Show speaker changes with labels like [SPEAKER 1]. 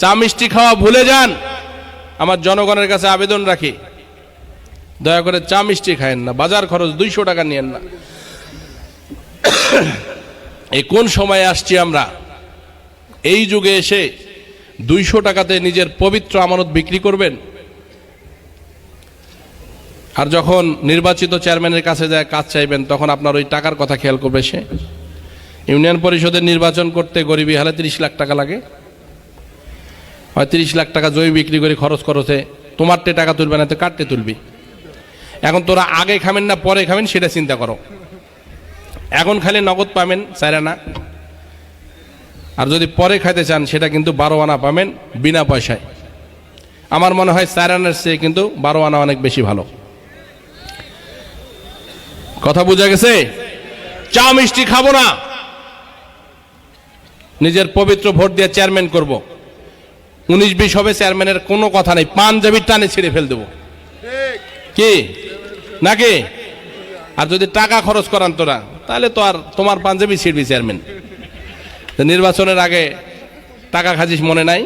[SPEAKER 1] চা মিষ্টি খাওয়া ভুলে যান। আমার জনগণের কাছে আবেদন রাখি। দয়া করে চা মিষ্টি খায়েন না, বাজার খরচ দুইশো টাকা নিয়েন না। এই কোন সময়ে আসছি আমরা? এই যুগে এসে দুইশো টাকাতে নিজের পবিত্র আমানত বিক্রি করবেন? আর যখন নির্বাচিত চেয়ারম্যানের কাছে যায়, কাজ চাইবেন, তখন আপনার ওই টাকার কথা খেয়াল করবে সে। ইউনিয়ন পরিষদের নির্বাচন করতে গরিবী হালে তিরিশ লাখ টাকা লাগে। হয় তিরিশ লাখ টাকা জমি বিক্রি করে খরচ খরচে তোমারটে টাকা তুলবে না, তো কাটতে তুলবি? এখন তোরা আগে খাবেন না, পরে খাবেন সেটা চিন্তা করো। এখন খালি নগদ পাবেন চারানা আর যদি পরে খাইতে চান, সেটা কিন্তু বারো আনা পাবেন, বিনা পয়সায়। আমার মনে হয় চারানার চেয়ে কিন্তু বারো আনা অনেক বেশি ভালো। কথা বোঝা গেছে? চা মিষ্টি খাব না। নিজের পবিত্র ভোট দিয়ে চেয়ারম্যান করব। উনিশ বিশ হবে চেয়ারম্যানের কোনো কথা নেই। পাঞ্জাবির টানে ছিঁড়ে ফেল দেবো। কি? নাকি? আর যদি টাকা খরচ করান তোরা, তাহলে তো আর তোমার পাঞ্জাবি ছিড়বি, চেয়ারম্যান। নির্বাচনের আগে টাকা খাজিস মনে নাই?